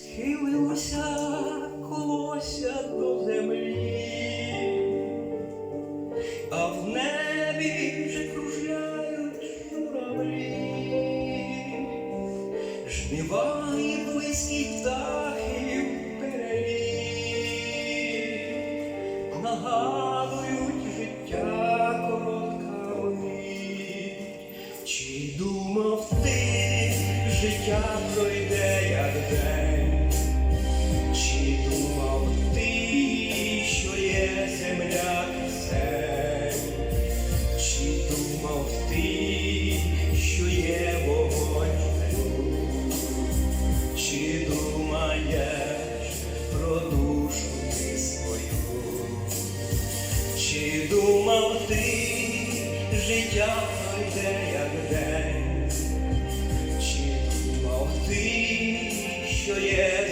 Схилилося колося до землі, а в небі вже кружляють журавлі, жнива і близькі птахи переліт, нагадують життя коротка мить. Чи думав ти, життя пройде Чи думав ти, життя пройде як день? Чи думав ти, що є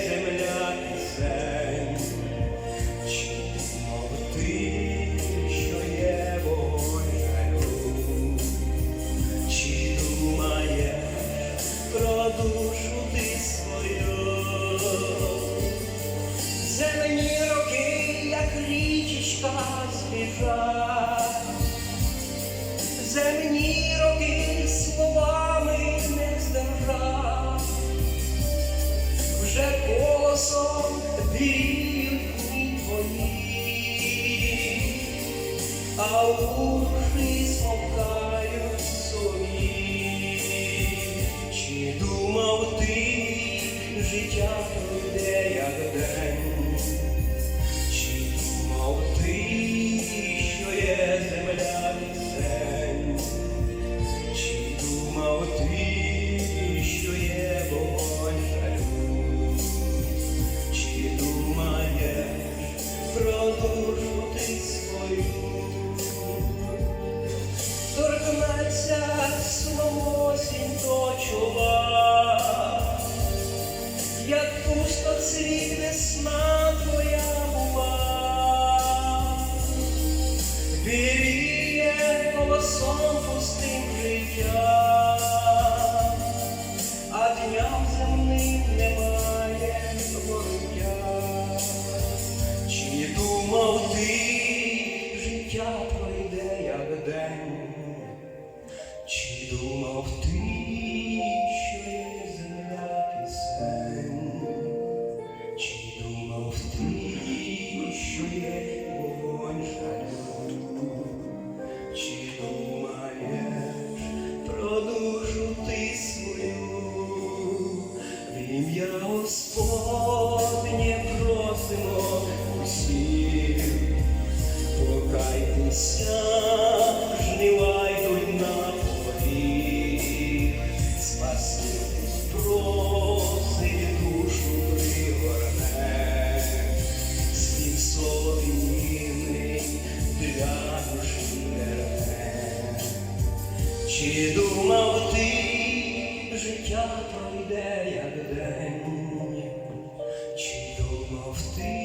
збіжать, земні роки словами не здержать, вже голосом вірють твої, а уші смовкають собі. Чи думав ти, життя пройде як день? Як пусто цвіт весна твоя була, віріє голосом пустим життя, життя пройде як день? Чи думав ти, що є земля пісень? Чи думав ти, що є Неся жнива на поріг, спасити просить душу пригорне, слів для душі. Чи думав ти, життя пройде, як день, чи думав ти?